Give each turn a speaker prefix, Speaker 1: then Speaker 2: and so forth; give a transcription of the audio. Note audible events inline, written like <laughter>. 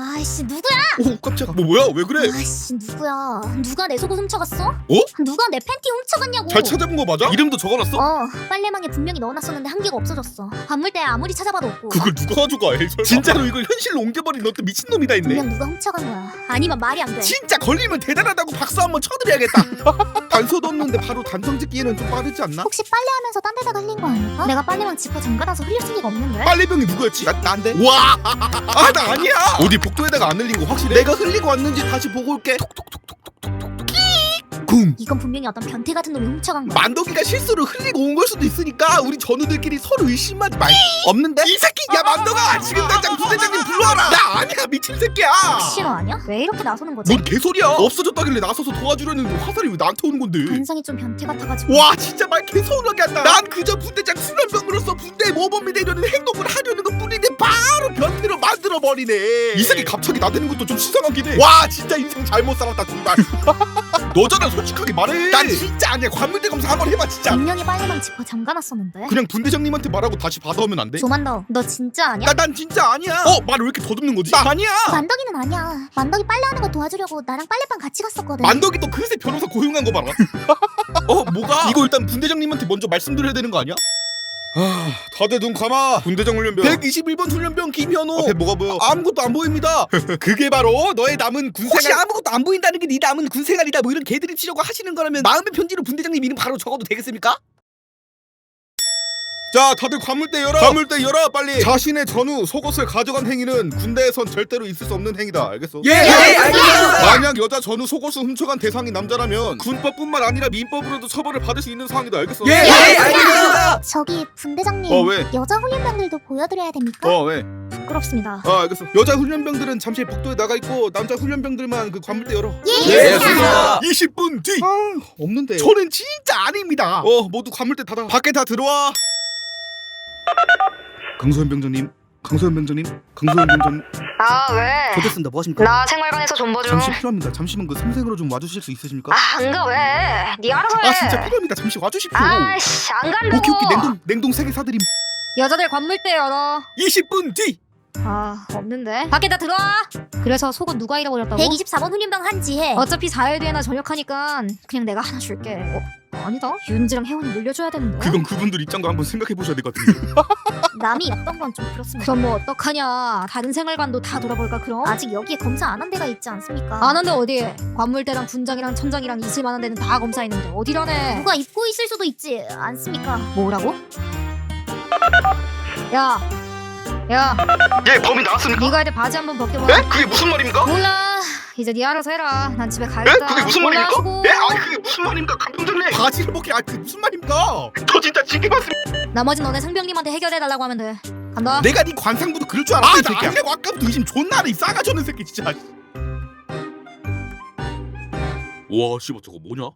Speaker 1: 아이씨 누구야?
Speaker 2: 오 깜짝아 뭐 뭐야 왜 그래
Speaker 1: 아이씨 누구야? 누가 내 속옷 훔쳐갔어?
Speaker 2: 어?
Speaker 1: 누가 내 팬티 훔쳐갔냐고?
Speaker 2: 잘 찾아본 거 맞아? 이름도 적어놨어?
Speaker 1: 어 빨래망에 분명히 넣어놨었는데 한 개가 없어졌어. 관물대에 아무리 찾아봐도 없고.
Speaker 2: 그걸 누가 가져가 설마. 진짜로 이걸 현실로 옮겨버린 너또 미친놈이다 있네
Speaker 1: 분명 누가 훔쳐간 거야. 아니면 말이 안 돼.
Speaker 2: 진짜 걸리면 대단하다고 박수 한번 쳐드려야겠다 <laughs> 단서도 없는데 바로 단정 짓기에는 좀 빠르지 않나?
Speaker 1: 혹시 빨래 하면서 딴 데다가 흘린 거 아닐까? 내가 빨래망 지퍼 잠가놔서 흘릴 생리가 없는데.
Speaker 2: 빨래병이 누구였지? 나, 난데? 와! 아, 나 아니야! 어디 복도에다가 안 흘린 거 확실해? 내가 흘리고 왔는지 다시 보고 올게 쿵!
Speaker 1: 이건 분명히 어떤 변태 같은 놈이 훔쳐간 거야.
Speaker 2: 만덕이가 실수로 흘리고 온 걸 수도 있으니까 우리 전우들끼리 서로 의심하지 말 없는데? 이 새끼! 야 만덕아! 지금 당 미친 새끼야!
Speaker 1: 싫어 아니야? 왜 이렇게 나서는 거지?
Speaker 2: 뭔 개소리야! 없어졌다길래 나서서 도와주려는데 화살이 왜 나한테 오는 건데?
Speaker 1: 관상이 좀 변태 같아가지고.
Speaker 2: 와 진짜 말 개서운하게 한다 난 그저 분대장 수련병으로서 군대에 모범이 되려는 만들어 버리네 이 새끼 갑자기 나대는 것도 좀 시상하긴 해 와 진짜 인생 잘못 살았다 정말 <laughs> 너잖아 솔직하게 말해 난 진짜 아니야 관문대 검사 한번 해봐 진짜
Speaker 1: 분명히 빨래망 지퍼 잠가놨었는데.
Speaker 2: 그냥 분대장님한테 말하고 다시 받아오면 안 돼?
Speaker 1: 조만더, 너 진짜 아니야?
Speaker 2: 나, 난 진짜 아니야 어? 말을 왜 이렇게 더듬는 거지? 나 아니야
Speaker 1: 만덕이는 아니야. 만덕이 빨래하는 거 도와주려고 나랑 빨래방 같이 갔었거든.
Speaker 2: 만덕이 또 그새 변호사 고용한 거 봐라 <laughs> 어 뭐가? 이거 일단 분대장님한테 먼저 말씀드려야 되는 거 아니야? 아, 다들 눈 감아. 분대장 훈련병. 121번 훈련병 김현호. 앞에 뭐가 보여? 아무것도 안 보입니다. <laughs> 그게 바로 너의 남은 군생활. 아무것도 안 보인다는 게 네 남은 군 생활이다. 뭐 이런 개들이 치려고 하시는 거라면 마음의 편지로 분대장님 이름 바로 적어도 되겠습니까? 자, 다들 관물대 열어. 관물대 열어, 빨리. 자신의 전후 속옷을 가져간 행위는 군대에선 절대로 있을 수 없는 행위다. 알겠어?
Speaker 3: 예, 예, 알겠습니다.
Speaker 2: 만약 여자 전후 속옷을 훔쳐간 대상이 남자라면 군법뿐만 아니라 민법으로도 처벌을 받을 수 있는 상황이다. 알겠어?
Speaker 3: 예, 예, 알겠습니다.
Speaker 1: 저기 분대장님.
Speaker 2: 어, 왜?
Speaker 1: 여자 훈련병들도 보여드려야 됩니까?
Speaker 2: 어, 왜?
Speaker 1: 부끄럽습니다.
Speaker 2: 아 알겠어 여자 훈련병들은 잠시 복도에 나가 있고 남자 훈련병들만 그 관물대 열어
Speaker 1: 예,
Speaker 3: 예, 알겠습니다.
Speaker 2: 20분 뒤 아, 없는데 저는 진짜 아닙니다 어 모두 관물대 닫아 밖에 다 들어와 강소연 병장님 강소연 병장님 강소연 병장님
Speaker 4: 아 왜?
Speaker 2: 좋겠습니다 뭐 하십니까
Speaker 4: 나 생활관에서 존버 중.
Speaker 2: 잠시 필요합니다 잠시만 그 삼생으로 좀 와주실 수 있으십니까
Speaker 4: 아안가 왜? 네 알아서 해.
Speaker 2: 아 진짜 필요합니다 잠시 와주십시오
Speaker 4: 아씨 안 간다고.
Speaker 2: 오케이 오케이 냉동 냉동 세개 사드림
Speaker 4: 여자들 관물대 열어.
Speaker 2: 20분 뒤
Speaker 4: 아 없는데. 밖에 다 들어와. 그래서 속옷 누가 잃어버렸다고?
Speaker 1: 124번 훈련병 한지혜.
Speaker 4: 어차피 4일 뒤에 나 전역하니까 그냥 내가 하나 줄게. 어? 아니다. 윤지랑 혜원이 물려줘야 되는데.
Speaker 2: 그건 그분들 입장도 한번 생각해 보셔야 될 것 같은데
Speaker 1: 남이 였던 건 좀 그렇습니다.
Speaker 4: 그럼 뭐 어떡하냐. 다른 생활관도 다 돌아볼까 그럼?
Speaker 1: 아직 여기에 검사 안 한 데가 있지 않습니까?
Speaker 4: 안 한데 어디? 관물대랑 군장이랑 천장이랑 있을 만한 데는 다 검사했는데 어디라네?
Speaker 1: 누가 입고 있을 수도 있지 않습니까?
Speaker 4: 뭐라고? 야, 야,
Speaker 2: 예 범인 나왔습니까?
Speaker 4: 네가 할때 바지 한번 벗겨봐.
Speaker 2: 그게 무슨 말입니까?
Speaker 4: 몰라. 이제 네 알아서 해라. 난 집에 가야겠다. 몰라, 수고.
Speaker 2: 그게 무슨 말입니까 강병장님 바지를 벗게 아그 무슨 말입니까 저 진짜 징계 받습니다
Speaker 4: 나머지 너네 상병님한테 해결해 달라고 하면 돼. 간다.
Speaker 2: 내가 네 관상부도 그럴 줄 알았어 이 새끼야 아니라고 아까부터 의심 존나 하네 이 싸가지 없는 새끼 진짜 와 씨발 저거 뭐냐?